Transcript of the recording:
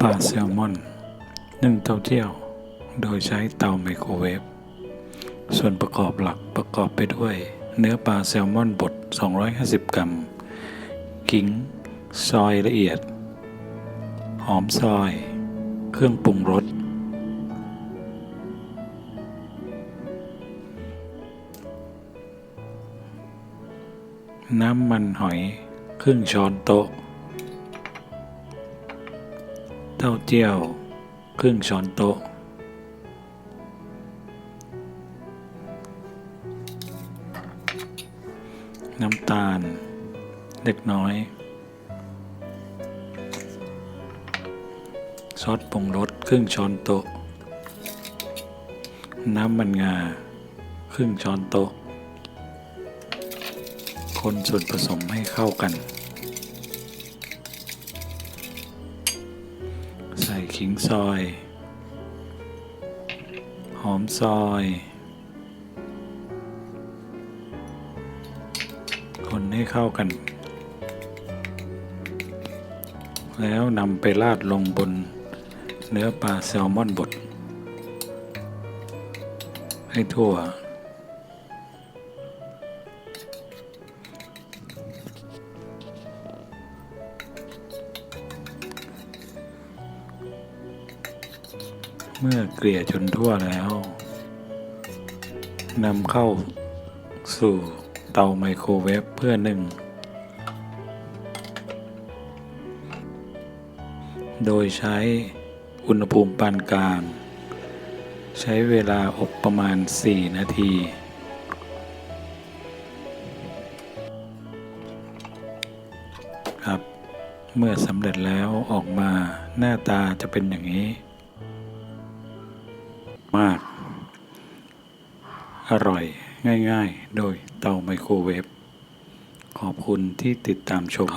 ปลาแซลมอนนึ่งเต้าเจี้ยว โดยใช้เตาไมโครเวฟ ส่วนประกอบหลักประกอบไปด้วย เนื้อปลาแซลมอนบด 250 กรัมขิงซอยละเอียด หอมซอย เครื่องปรุงรส น้ำมันหอย ครึ่งช้อนโต๊ะ เต้าเจี้ยว ครึ่งช้อนโต๊ะ น้ำตาล เล็กน้อย ซอสปรุงรสครึ่งช้อนโต๊ะ น้ำมันงา ครึ่งช้อนโต๊ะ คนส่วนผสมให้เข้ากัน ขิงซอย หอมซอยคนให้เข้ากัน แล้วนำไปราดลงบนเนื้อปลาแซลมอนบด ให้ทั่ว เมื่อเกลี่ยจนทั่วแล้วนำเข้าสู่เตาไมโครเวฟเพื่อนึ่ง โดยใช้อุณหภูมิปานกลาง ใช้เวลาอบประมาณ 4 นาที ครับ เมื่อสำเร็จแล้วออกมาหน้าตาจะเป็นอย่างนี้ มาก อร่อยง่าย ๆ โดยเตาไมโครเวฟ ขอบคุณที่ติดตามชม